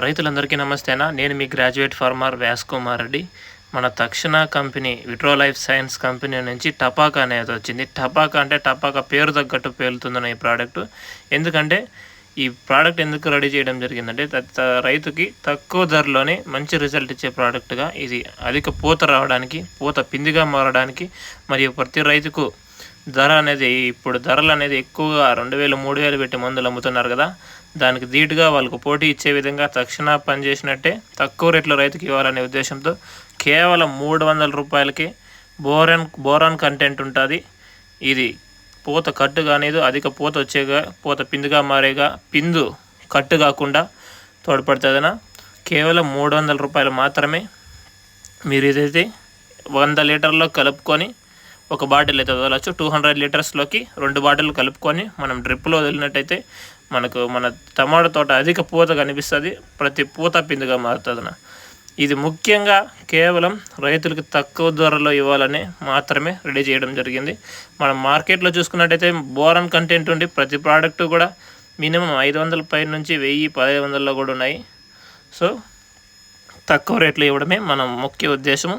రైతులందరికీ నమస్తేనా. నేను మీ గ్రాడ్యుయేట్ ఫార్మర్ వ్యాస్ కుమార్ రెడ్డి. మన తక్షణ company Vitro life science company నుంచి టపాకా అనేది వచ్చింది. టపాకా అంటే టపాకా పేరు తగ్గట్టు పేలుతుందన్న ఈ ప్రోడక్ట్. ఎందుకంటే ఈ ప్రోడక్ట్ ఎందుకు రెడీ చేయడం జరిగిందంటే రైతుకి తక్కువ ధరలోనే మంచి రిజల్ట్ ఇచ్చే ప్రోడక్ట్గా ఇది అధిక పూత రావడానికి పూత పిందిగా మారడానికి మరియు ప్రతి రైతుకు ధర అనేది ఇప్పుడు ధరలు అనేది ఎక్కువగా రెండు వేలు మూడు వేలు పెట్టి మందులు అమ్ముతున్నారు కదా. దానికి ధీటుగా వాళ్ళకు పోటీ ఇచ్చే విధంగా తక్షణ పనిచేసినట్టే తక్కువ రేట్లో రైతుకి ఇవ్వాలనే ఉద్దేశంతో కేవలం మూడు వందల రూపాయలకి బోరాన్ బోరాన్ కంటెంట్ ఉంటుంది. ఇది పూత కట్టు కానేది అధిక పూత వచ్చేగా పూత పిందుగా మారేగా పిందు కట్టు కాకుండా తోడ్పడుతుందన కేవలం మూడు వందల రూపాయలు మాత్రమే మీరు ఇదైతే వంద లీటర్లో కలుపుకొని ఒక బాటిల్ అయితే వదలచ్చు. టూ హండ్రెడ్ లీటర్స్లోకి రెండు బాటిల్ కలుపుకొని మనం డ్రిప్లో వదిలినట్టయితే మనకు మన టమాటా తోట అధిక పూత కనిపిస్తుంది. ప్రతి పూత పిందుగా మారుతుంది ఇది ముఖ్యంగా కేవలం రైతులకు తక్కువ ధరలో ఇవ్వాలని మాత్రమే రెడీ చేయడం జరిగింది. మనం మార్కెట్లో చూసుకున్నట్టయితే బోరన్ కంటెంట్ ఉండి ప్రతి ప్రోడక్ట్ కూడా మినిమం ఐదు వందల పై నుంచి వెయ్యి పదిహేను వందల్లో కూడా ఉన్నాయి. సో తక్కువ రేట్లు ఇవ్వడమే మన ముఖ్య ఉద్దేశము.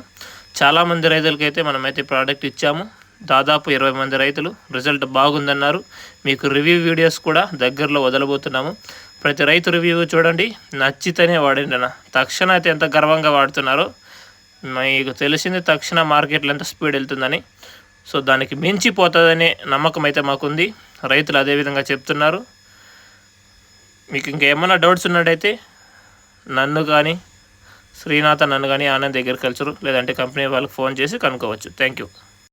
చాలామంది రైతులకైతే మనమైతే ప్రోడక్ట్ ఇచ్చాము. దాదాపు ఇరవై మంది రైతులు రిజల్ట్ బాగుందన్నారు. మీకు రివ్యూ వీడియోస్ కూడా దగ్గరలో వదలబోతున్నాము. ప్రతి రైతు రివ్యూ చూడండి. నచ్చితేనే వాడండి అన్న. తక్షణ అయితే ఎంత గర్వంగా వాడుతున్నారో మీకు తెలిసింది తక్షణ మార్కెట్లో ఎంత స్పీడ్ వెళ్తుందని. సో దానికి మించిపోతుందనే నమ్మకం అయితే మాకుంది. రైతులు అదే విధంగా చెప్తున్నారు. మీకు ఇంకేమైనా డౌట్స్ ఉన్నట్టయితే నన్ను కానీ శ్రీనాథ్ నన్ను కానీ ఆనంద్ దగ్గరికి కలిసారు లేదంటే కంపెనీ వాళ్ళకి ఫోన్ చేసి కనుక్కోవచ్చు. Thank you